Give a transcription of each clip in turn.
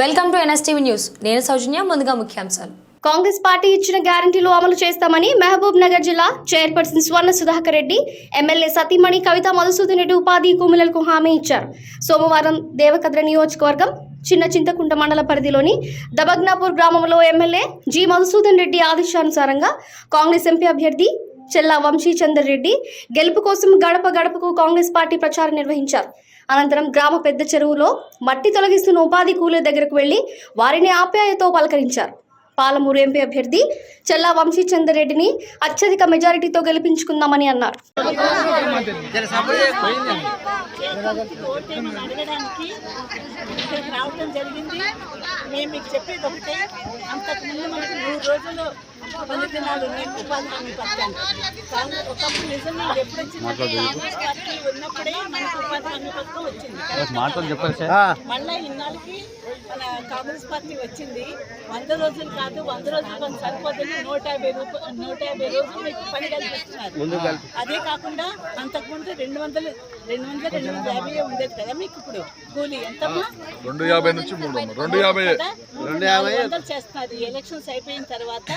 Welcome to NSTV news. నేను సౌజన్య ముందుగా ముఖ్యాంశాలు. కాంగ్రెస్ పార్టీ ఇచ్చిన గ్యారంటీలు అమలు చేస్తామని మహబూబ్ నగర్ జిల్లా చైర్పర్సన్ స్వర్ణ సుధాకర్ రెడ్డి ఎమ్మెల్యే సతీమణి కవిత మధుసూదన్ రెడ్డి ఉపాధి కుమిలలకు హామీ ఇచ్చారు. సోమవారం దేవకద్ర నియోజకవర్గం చిన్న చింతకుంట మండల పరిధిలోని దబగ్నాపూర్ గ్రామంలో ఎమ్మెల్యే జి మధుసూదన్ రెడ్డి ఆదేశానుసారంగా కాంగ్రెస్ ఎంపీ అభ్యర్థి చెల్లా వంశీచందర్ రెడ్డి గెలుపు కోసం గడప గడపకు కాంగ్రెస్ పార్టీ ప్రచారం నిర్వహించారు. అనంతరం గ్రామ పెద్ద చెరువులో మట్టి తొలగిస్తున్న ఉపాధి కూలీల దగ్గరకు వెళ్ళి వారిని ఆప్యాయతో పలకరించారు. పాలమూరు ఎంపీ అభ్యర్థి చెల్లా వంశీచందర్ రెడ్డిని అత్యధిక మెజారిటీతో గెలిపించుకుందామని అన్నారు. రావడం జరిగింది. మేము మీకు చెప్పేది ఒకటే అంతకుముందు మనకు మూడు రోజులు పది దినాలు నేను ఉపాధి హామీ పథకాన్ని కానీ ఒకప్పుడు నిజంగా ఇది ఎప్పుడు వచ్చింది కాంగ్రెస్ పార్టీ ఉన్నప్పుడే మనకు ఉపాధి హామీ పథకం వచ్చింది. మళ్ళీ ఇన్నాళ్ళకి మన కాంగ్రెస్ పార్టీ వచ్చింది. వంద రోజులు కాదు వంద రోజులు కొంచెం సరిపోతుంది. నూట యాభై రూపాయలు నూట యాభై రోజులు మీకు పని కల్పిస్తున్నారు. అదే కాకుండా అంతకుముందు రెండు వందలు రెండు వందలు రెండు వందల యాభై ఉండేది కదా మీకు ఇప్పుడు కూలీ ఎంతమ్మా రెండు యాభై నుంచి మూడు రెండు యాభై? నాలుగు వందలు చేస్తున్నారు. ఎలక్షన్స్ అయిపోయిన తర్వాత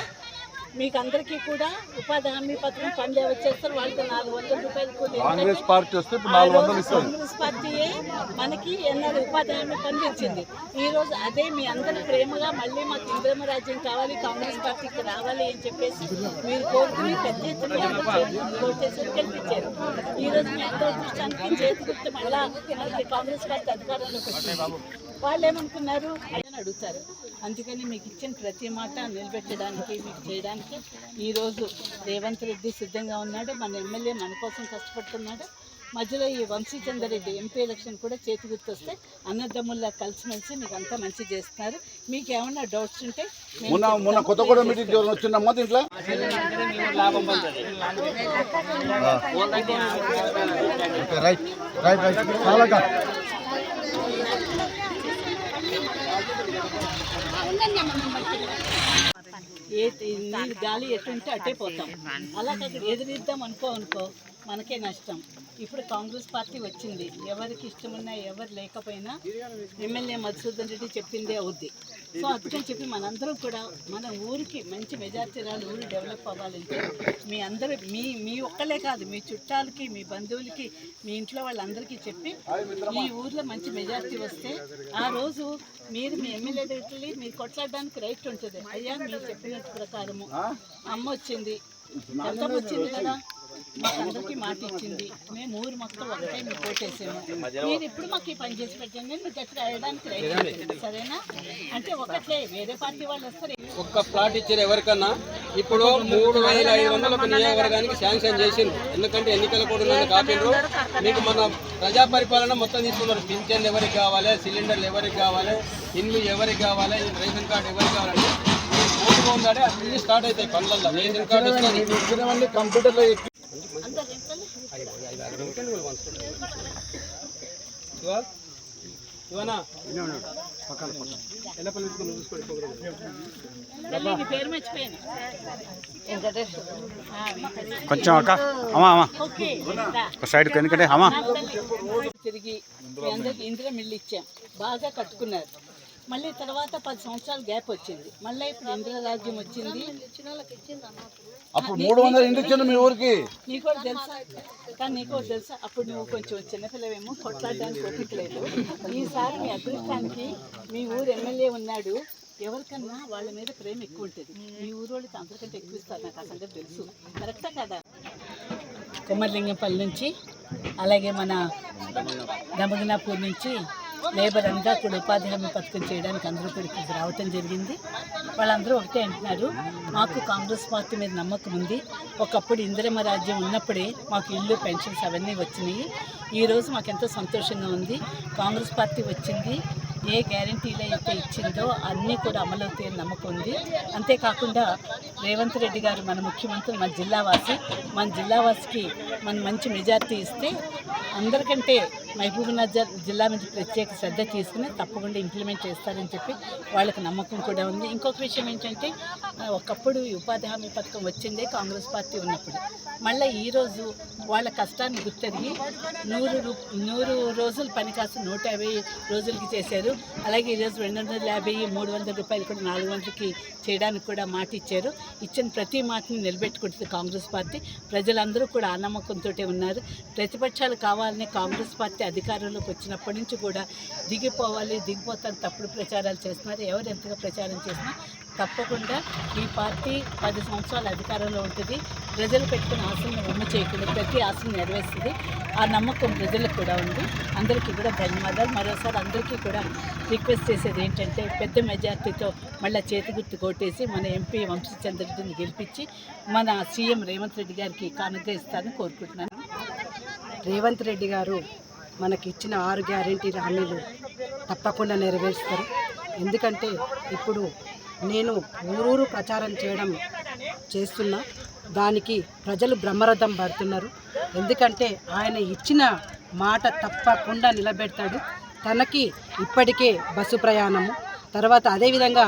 మీకు అందరికీ కూడా ఉపాధి హామీ పత్రం పనులు ఎవరు చేస్తారు వాళ్ళకి నాలుగు వందల రూపాయలు కాంగ్రెస్ పార్టీ వస్తే నాలుగు వందలు కాంగ్రెస్ పార్టీయే మనకి ఎన్నడూ ఉపాధి హామీ ఇచ్చింది ఈ రోజు అదే మీ అందరి ప్రేమగా మళ్ళీ మాకు ఇంద్రమ రాజ్యం కావాలి కాంగ్రెస్ పార్టీకి రావాలి అని చెప్పేసి మీరు కోరుకుని పెద్ద ఎత్తున గెలిపించారు ఈ రోజు మీ అందరి దృష్టానికి చేతి గుర్తు మళ్ళా కాంగ్రెస్ పార్టీ అధికారంలోకి వచ్చింది. వాళ్ళు ఏమనుకున్నారు అడుగుతారు. అందుకని మీకు ఇచ్చిన ప్రతి మాట నిలబెట్టడానికి మీకు చేయడానికి ఈరోజు రేవంత్ రెడ్డి సిద్ధంగా ఉన్నాడు. మన ఎమ్మెల్యే మన కోసం కష్టపడుతున్నాడు. మధ్యలో ఈ వంశీచంద్ర రెడ్డి ఎంపీ ఎలక్షన్ కూడా చేతి గుర్తొస్తే అన్నదమ్ముల్లా కలిసిమెలిసి మీకు అంతా మంచి చేస్తున్నారు. మీకు ఏమన్నా డౌట్స్ ఉంటే మొన్న మొన్న కొత్తగూడెం మీటింగ్ వచ్చిందమ్మా దీంట్లో? Right right right. ఏ నీళ్ళు గాలి ఎటుంటే అట్టే పోతాం. అలా ఎదురిద్దాం అనుకో అనుకో మనకే నష్టం. ఇప్పుడు కాంగ్రెస్ పార్టీ వచ్చింది. ఎవరికి ఇష్టమున్నా ఎవరు లేకపోయినా ఎమ్మెల్యే మధుసూదన్ రెడ్డి చెప్పిందే అవుద్ది. సో అందుకని చెప్పి మనందరం కూడా మన ఊరికి మంచి మెజార్టీ రాని ఊరు డెవలప్ అవ్వాలంటే మీ అందరూ మీ మీ ఒక్కలే కాదు మీ చుట్టాలకి మీ బంధువులకి మీ ఇంట్లో వాళ్ళందరికీ చెప్పి ఈ ఊర్లో మంచి మెజార్టీ వస్తే ఆ రోజు మీరు మీ ఎమ్మెల్యే దగ్గరికి మీరు కొట్లాడడానికి రైట్ ఉంటుంది. అయ్యా మీరు చెప్పినట్టు ప్రకారము. అమ్మ వచ్చింది. ఎంత వచ్చింది కదా. మాట ఇచ్చింది. మేము ఊరు మొత్తం ఒకటే మీకు కోటేసాము మీరు ఇప్పుడు మాకు ఈ పని చేసి పెట్టండి. రైట్ ఉంటుంది. సరేనా? అంటే ఒకట్లే వేరే పార్టీ వాళ్ళు వస్తారు. ఒక్క ప్లాట్ ఇచ్చారు ఎవరికన్నా? ఇప్పుడు మూడు వేల ఐదు వందల నియోజకవర్గానికి శాంక్షన్ చేసిండ్రు. ఎందుకంటే ఎన్నికల కూడా కాపిండ్రు. మీకు మన ప్రజా పరిపాలన మొత్తం తీసుకున్నారు. పింఛన్ ఎవరికి కావాలి? సిలిండర్లు ఎవరికి కావాలి? ఇల్లు ఎవరికి కావాలి? రేషన్ కార్డు ఎవరికి కావాలంటే ఓటుగా ఉండాలి అన్ని స్టార్ట్ అవుతాయి పనులలో రేషన్ కార్డు కంప్యూటర్లో కొంచెం అక్క అమ్మా అమ్మా. ఒక సైడ్ ఎందుకంటే అమ్మా. తిరిగి మీ ఇందిరా మిల్లు ఇచ్చాం. బాగా కట్టుకున్నారు. మళ్ళీ తర్వాత పది సంవత్సరాలు గ్యాప్ వచ్చింది. మళ్ళీ ఇప్పుడు ఇందిరా రాజ్యం వచ్చింది. అప్పుడు మూడు వందలు ఇంటి మీ ఊరికి? నీకు తెలుసా? కానీ నీకు తెలుసా? అప్పుడు నువ్వు కొంచెం చిన్నపిల్లవేమో కొట్లాడడానికి ఓపిక లేదు. ఈసారి మీ అదృష్టానికి మీ ఊరు ఎమ్మెల్యే ఉన్నాడు. ఎవరికన్నా వాళ్ళ మీద ప్రేమ ఎక్కువ ఉంటుంది. మీ ఊరు వాళ్ళకి అందరికంటే ఎక్కువ ఇస్తారు. నాకు సంగతి తెలుసు. కరెక్టా కదా? కుమ్మర్లింగంపల్లి నుంచి అలాగే మన దమగనాపూర్ నుంచి లేబర్ అంతా కూడా ఉపాధి హామీ పథకం చేయడానికి అందరూ కూడా ఇక్కడికి రావటం జరిగింది. వాళ్ళందరూ ఒకటే అంటున్నారు మాకు కాంగ్రెస్ పార్టీ మీద నమ్మకం ఉంది. ఒకప్పుడు ఇందిరమ్మ రాజ్యం ఉన్నప్పుడే మాకు ఇల్లు పెన్షన్స్ అవన్నీ వచ్చినాయి. ఈరోజు మాకు ఎంతో సంతోషంగా ఉంది. కాంగ్రెస్ పార్టీ వచ్చింది. ఏ గ్యారంటీలు అయితే ఇచ్చిందో అన్నీ కూడా అమలవుతాయని నమ్మకం ఉంది. అంతేకాకుండా రేవంత్ రెడ్డి గారు మన ముఖ్యమంత్రి మన జిల్లావాసి మన జిల్లావాసికి మనం మంచి మెజార్టీ ఇస్తే అందరికంటే మహబూబ్నగర్ జిల్లా నుంచి ప్రత్యేక శ్రద్ధ తీసుకుని తప్పకుండా ఇంప్లిమెంట్ చేస్తారని చెప్పి వాళ్ళకి నమ్మకం కూడా ఉంది. ఇంకొక విషయం ఏంటంటే ఒకప్పుడు ఉపాధి హామీ పథకం వచ్చిందే కాంగ్రెస్ పార్టీ ఉన్నప్పుడు. మళ్ళీ ఈరోజు వాళ్ళ కష్టాన్ని గుర్తెరిగి నూరు రూ నూరు రోజులు పని కాస్త నూట యాభై రోజులకి చేశారు. అలాగే ఈరోజు రెండు వందల యాభై మూడు వందల రూపాయలు కూడా నాలుగు వందలకి చేయడానికి కూడా మాట ఇచ్చారు. ఇచ్చిన ప్రతి మాటని నిలబెట్టుకుంటుంది కాంగ్రెస్ పార్టీ. ప్రజలందరూ కూడా ఆ ఉన్నారు. ప్రతిపక్షాలు కావాలని కాంగ్రెస్ పార్టీ అధికారంలోకి వచ్చినప్పటి నుంచి కూడా దిగిపోవాలి దిగిపోతాను తప్పుడు ప్రచారాలు చేస్తున్నారు. ఎవరు ఎంతగా ప్రచారం చేసినా తప్పకుండా ఈ పార్టీ పది సంవత్సరాల అధికారంలో ఉంటుంది. ప్రజలు పెట్టుకున్న ఆశలను ఉమ్మ చేయకుండా ప్రతి ఆశను నెరవేరుస్తుంది ఆ నమ్మకం ప్రజలకు కూడా ఉంది. అందరికీ కూడా ధన్యవాదాలు. మరోసారి అందరికీ కూడా రిక్వెస్ట్ చేసేది ఏంటంటే పెద్ద మెజార్టీతో మళ్ళీ చేతి గుర్తు కొట్టేసి మన ఎంపీ వంశీచంద్రరెడ్డిని గెలిపించి మన సీఎం రేవంత్ రెడ్డి గారికి కానుక ఇస్తారని కోరుకుంటున్నాను. రేవంత్ రెడ్డి గారు మనకి ఇచ్చిన ఆరు గ్యారెంటీ హామీలు తప్పకుండా నెరవేరుస్తారు. ఎందుకంటే ఇప్పుడు నేను ఊరూరు ప్రచారం చేయడం చేస్తున్నా. దానికి ప్రజలు బ్రహ్మరథం పడుతున్నారు. ఎందుకంటే ఆయన ఇచ్చిన మాట తప్పకుండా నిలబెడతాడు. తనకి ఇప్పటికే బస్సు ప్రయాణము. తర్వాత అదేవిధంగా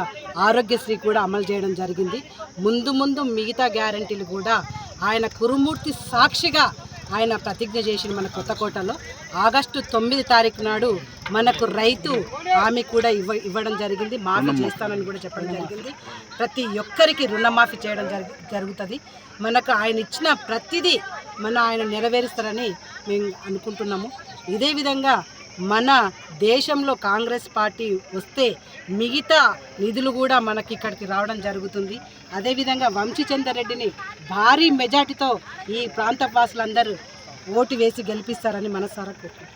ఆరోగ్యశ్రీ కూడా అమలు చేయడం జరిగింది. ముందు ముందు మిగతా గ్యారంటీలు కూడా ఆయన కురుమూర్తి సాక్షిగా ఆయన ప్రతిజ్ఞ చేసిన మన కొత్తకోటలో ఆగస్టు తొమ్మిది తారీఖు నాడు మనకు రైతు హామీ కూడా ఇవ్వ ఇవ్వడం జరిగింది. మాఫీ చేస్తానని కూడా చెప్పడం జరిగింది. ప్రతి ఒక్కరికి రుణమాఫీ చేయడం జరుగు జరుగుతుంది. మనకు ఆయన ఇచ్చిన ప్రతిదీ మన ఆయన నెరవేరుస్తారని మేము అనుకుంటున్నాము. ఇదే విధంగా మన దేశంలో కాంగ్రెస్ పార్టీ వస్తే మిగతా నిధులు కూడా మనకి ఇక్కడికి రావడం జరుగుతుంది. అదేవిధంగా వంశీచందర్ రెడ్డిని భారీ మెజార్టీతో ఈ ప్రాంత వాసులందరూ ఓటు వేసి గెలిపిస్తారని మనసారా కోరుకుంటున్నాం.